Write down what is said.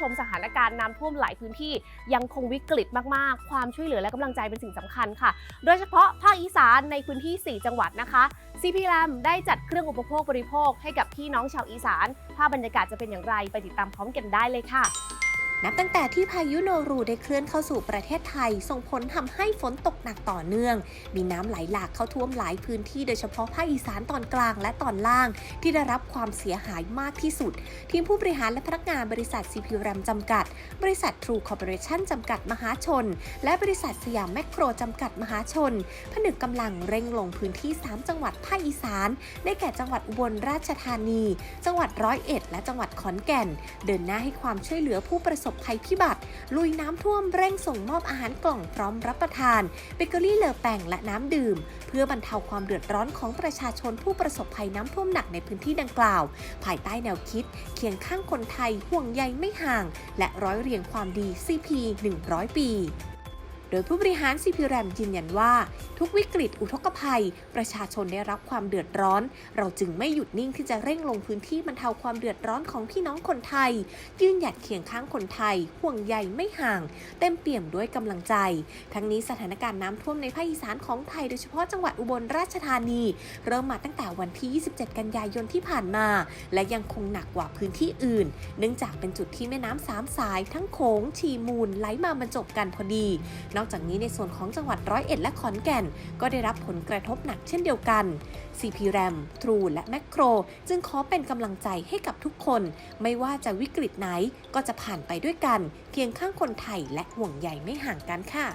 ชมสถานการณ์น้ำท่วมหลายพื้นที่ยังคงวิกฤตมากๆ ความช่วยเหลือและกำลังใจเป็นสิ่งสำคัญค่ะ โดยเฉพาะภาคอีสานในพื้นที่ 4 จังหวัดนะคะ CP r a m ได้จัดเครื่องอุปโภคบริโภคให้กับพี่น้องชาวอีสาน ภาพบรรยากาศจะเป็นอย่างไรไปติดตามพร้อมกันได้เลยค่ะ นับตั้งแต่ที่พายุโนรูได้เคลื่อนเข้าสู่ประเทศไทย ส่งผลทำให้ฝนตกหนักต่อเนื่อง มีน้ำไหลหลากเข้าท่วมหลายพื้นที่โดยเฉพาะภาคอีสานตอนกลางและตอนล่าง ที่ได้รับความเสียหายมากที่สุด ทีมผู้บริหารและพนักงานบริษัท CP r a m จำกัด บริษัท True Corporation จำกัดมหาชน และบริษัทสยามแมคโครจำกัดมหาชน ผนึกกำลังเร่งลงพื้นที่ 3 จังหวัดภาคอีสาน ได้แก่จังหวัดอุบลราชธานี จังหวัดร้อยเอ็ด และจังหวัดขอนแก่น เดินหน้าให้ความช่วยเหลือผู้ประสสบภัยพิบัติ ลุยน้ำท่วมเร่งส่งมอบอาหารกล่องพร้อมรับประทาน เบเกอรี่เลอแปงและน้ำดื่ม เพื่อบรรเทาความเดือดร้อนของประชาชนผู้ประสบภัยน้ำท่วมหนักในพื้นที่ดังกล่าว ภายใต้แนวคิด เคียงข้างคนไทยห่วงใยไม่ห่าง และร้อยเรียงความดี CP 100 ปี ดยผู้บริหาร CP r a m ยืนยันว่า ทุกวิกฤตอุทกภัย ประชาชนได้รับความเดือดร้อน เราจึงไม่หยุดนิ่งที่จะเร่งลงพื้นที่บรรเทาความเดือดร้อนของพี่น้องคนไทย ยืนหยัดเคียงข้างคนไทย ห่วงใยไม่ห่าง เต็มเปี่ยมด้วยกำลังใจ ทั้งนี้สถานการณ์น้ำท่วมในภาคอีสานของไทยโดยเฉพาะจังหวัดอุบลราชธานี เริ่มมาตั้งแต่วันที่ 27 กันยายนที่ผ่านมา และยังคงหนักกว่าพื้นที่อื่น เนื่องจากเป็นจุดที่แม่น้ำสามสายทั้งโขงชีมูลไหลมาบรรจบกันพอดีนอกจากนี้ในส่วนของจังหวัดร้อยเอ็ดและขอนแก่น ก็ได้รับผลกระทบหนักเช่นเดียวกัน CP RAM True และ Macro จึงขอเป็นกำลังใจให้กับทุกคน ไม่ว่าจะวิกฤตไหนก็จะผ่านไปด้วยกัน เคียงข้างคนไทยและห่วงใยไม่ห่างกันค่ะ